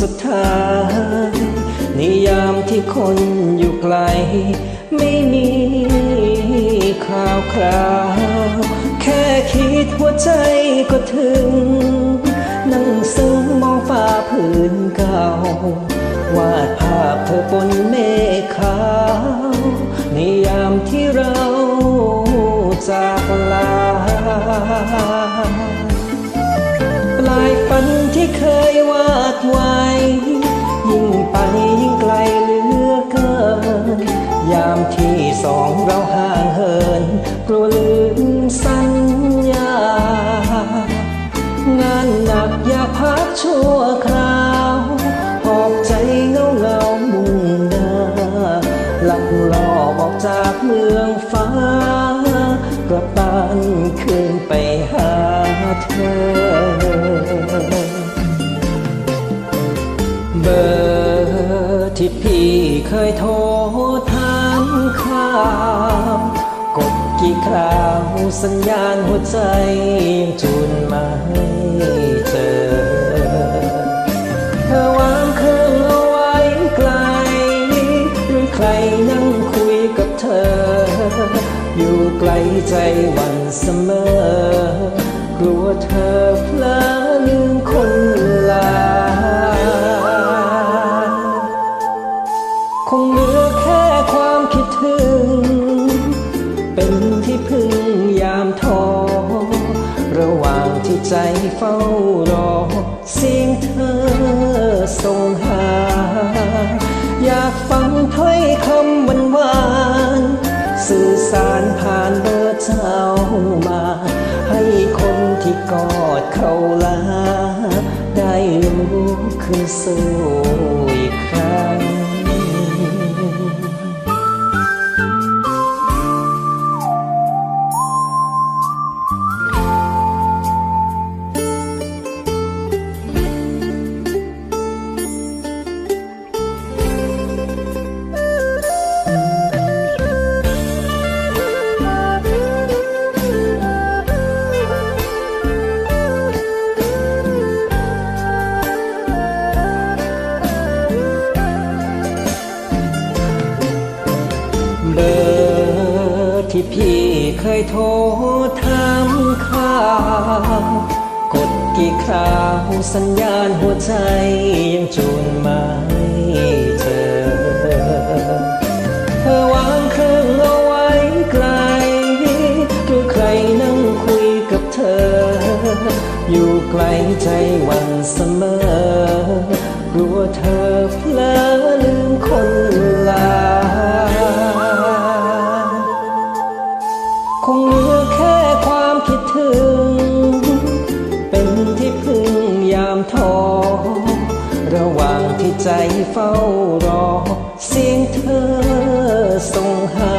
สุดท้ายนิยามที่คนอยู่ไกล ไม่มีข่าวคราว แค่คิดหัวใจก็ถึง นั่งซึ้งมองฟ้าผืนเก่าวาดภาพเธอบนเม วาดไว้ ยิ่งไปยิ่งไกลเหลือเกิน ยามที่สองเราห่างเหินกลัวลืมสัญญา งานหนักอยากพักชั่วคราวหอบใจเงาเงามุ่งหน้าหลักลอบออกจากเมืองฟ้ากลับบ้านคืน ที่พี่เคยโทรถามข่าวกดกี่คราวสัญญาณหัวใจยังจูนมาให้เจอ เธอวางเครื่องเอาไว้ไกล หรือใครนั่งคุยกับเธอ อยู่ไกลใจวันเสมอ กลัวเธอเพลอลืมคน ที่พึ่งยามท้อระหว่างที่ใจเฝ้ารอ เสียงเธอส่งหา อยากฟังถ้อยคำหวานหวานสื่อสารผ่านเบอร์เจ้ามา ให้คนที่กอดเขาลา ได้ลุกขึ้นสู้อีกครั้ง ที่พี่เคยโทรถามข่าวกดกี่คราวสัญญาณหัวใจยังจูนมาให้เธอเธอวางเครื่องเอาไว้ไกลหรือใครนั่งคุยกับเธอ อยู่ไกลใจหวันเสมอ กลัวเธอเพลอลืมคนึง เป็นที่พึ่งยามท้อระหว่างที่ใจเฝ้ารอ เสียงเธอส่งหา